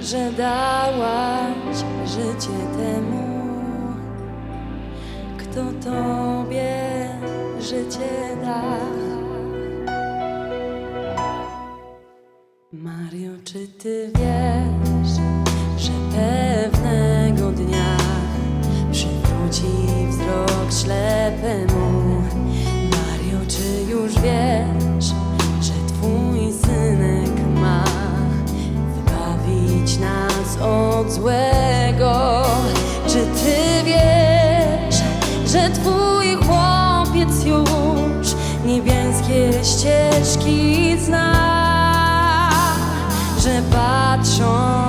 że dałaś życie temu, kto tobie życie da. Mario, czy ty wiesz, że pewnego dnia przywróci wzrok ślepemu? Mario, czy już wiesz, złego? Czy ty wiesz, że twój chłopiec już niebieskie ścieżki zna? Że patrząc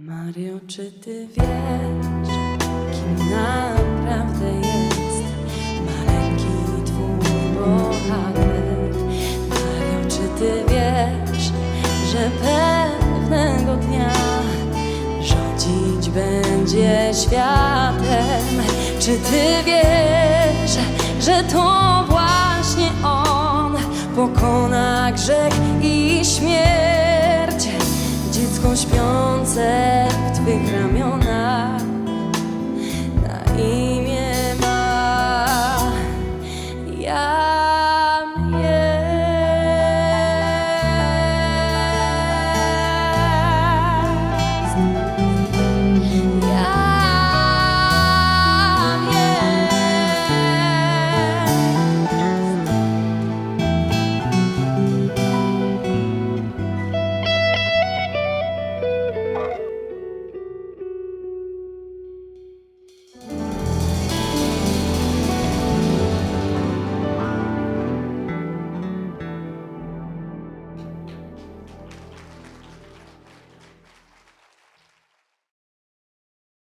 Mario, czy ty wiesz, kim naprawdę jest maleńki twój bohater? Mario, czy ty wiesz, że pewnego dnia rządzić będzie światem? Czy ty wiesz, że to właśnie on pokona grzech i śmierć? Dziecko śpiące